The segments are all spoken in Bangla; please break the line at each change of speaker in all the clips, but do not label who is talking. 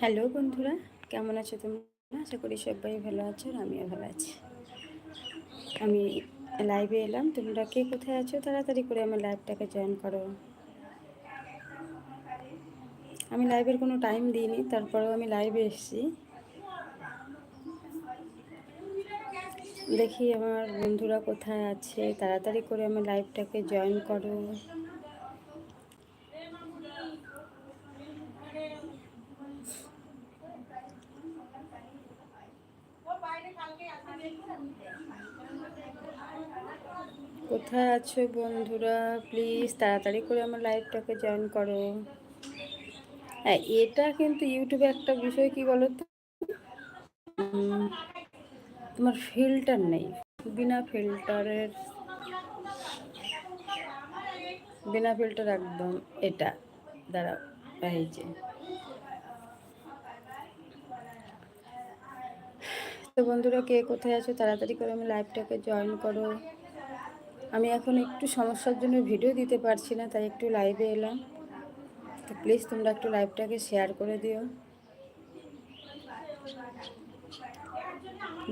হ্যালো বন্ধুরা, কেমন আছো তোমরা? আশা করি সবাই ভালো আছো আর আমিও ভালো আছি। আমি লাইভে এলাম, তোমরা কে কোথায় আছো? তাড়াতাড়ি করে আমার লাইভটাকে জয়েন করো। আমি লাইভের কোনো টাইম দিইনি, তারপরেও আমি লাইভে এসেছি। দেখি আমার বন্ধুরা কোথায় আছে, তাড়াতাড়ি করে আমার লাইভটাকে জয়েন করো। কোথায় আছো বন্ধুরা? প্লিজ তাড়াতাড়ি করে আমার লাইভটাকে জয়েন করো। হ্যাঁ এটা কিন্তু ইউটিউবে একটা বিষয় কি বলো তো তোমার ফিল্টার নেই। বিনা ফিল্টারের বিনা ফিল্টার একদম এটা। দাঁড়াও, এই যে। তো বন্ধুরা, কে কোথায় আছো তাড়াতাড়ি করে আমি লাইভটাকে জয়েন করো। আমি এখন একটু সমস্যার জন্য ভিডিও দিতে পারছি না, তাই একটু লাইভে এলাম। তো প্লিজ তোমরা একটু লাইভটাকে শেয়ার করে দিও।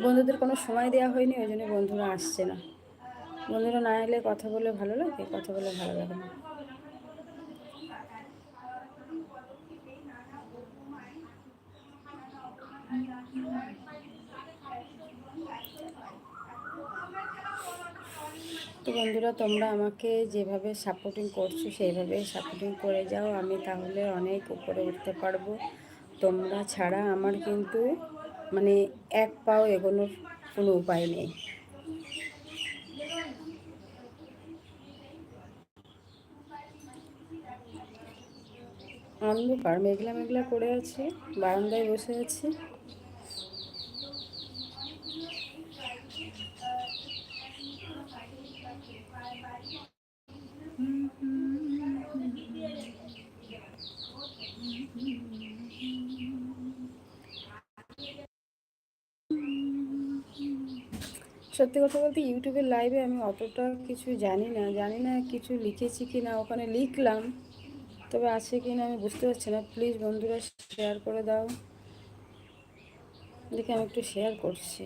বন্ধুদের কোনো সময় দেওয়া হয়নি, ওই জন্য বন্ধুরা আসছে না। বন্ধুরা না এলে কথা বলে ভালো লাগে? কথা বলে ভালো লাগে না। তো বন্ধুরা, তোমরা আমাকে যেভাবে সাপোর্টিং করছ, সেইভাবে সাপোর্টিং করে যাও। আমি তাহলে অনেক উপরে উঠতে পারব। তোমরা ছাড়া আমার কিন্তু মানে এক পাও এগোনোর কোনো উপায় নেই। অন্ধকার, মেঘলা মেঘলা করে আছে, বারান্দায় বসে আছি। সত্যি কথা বলতে ইউটিউবের লাইভে আমি অতটা কিছু জানি না। জানি না কিছু লিখেছি কি না ওখানে লিখলাম, তবে আছে কি না আমি বুঝতে পারছি না। প্লিজ বন্ধুরা শেয়ার করে দাও। দেখে আমি একটু শেয়ার করছি।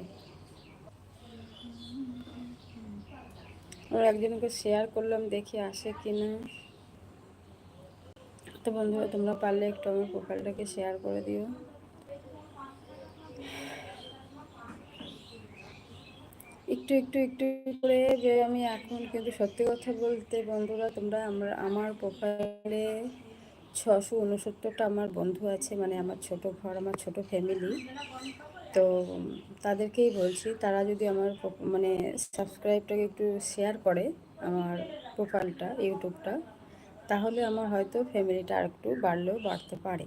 আর একজনকে শেয়ার করলাম, দেখি আসে কি না তো বন্ধুরা, তোমরা পারলে একটু আমার প্রোফাইলটাকে শেয়ার করে দিও। একটু একটু একটু করে যে আমি এখন কিন্তু সত্যি কথা বলতে বন্ধুরা তোমরা আমরা, আমার প্রোফাইলে ছশো উনসত্তরটা আমার বন্ধু আছে মানে আমার ছোট ঘর, আমার ছোট ফ্যামিলি তো তাদেরকেই বলছি, তারা যদি আমার মানে সাবস্ক্রাইবটাকে একটু শেয়ার করে আমার প্রোফাইলটা ইউটিউবটা তাহলে আমার হয়তো ফ্যামিলিটা আর একটু বাড়লেও বাড়তে পারে।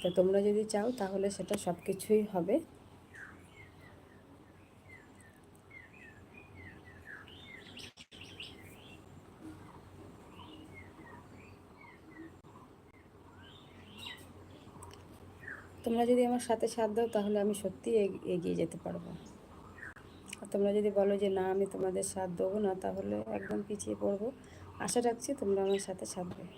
তো তোমরা যদি চাও তাহলে সেটা সব কিছুই হবে। তোমরা যদি আমার সাথে সাথ দাও, তাহলে আমি সত্যি এগিয়ে যেতে পারব। আর তোমরা যদি বলো যে, না, আমি তোমাদের সাথ দেবো না, তাহলে একদম পিছিয়ে পড়ব। আশা রাখছি তোমরা আমার সাথে সাথ দেবে।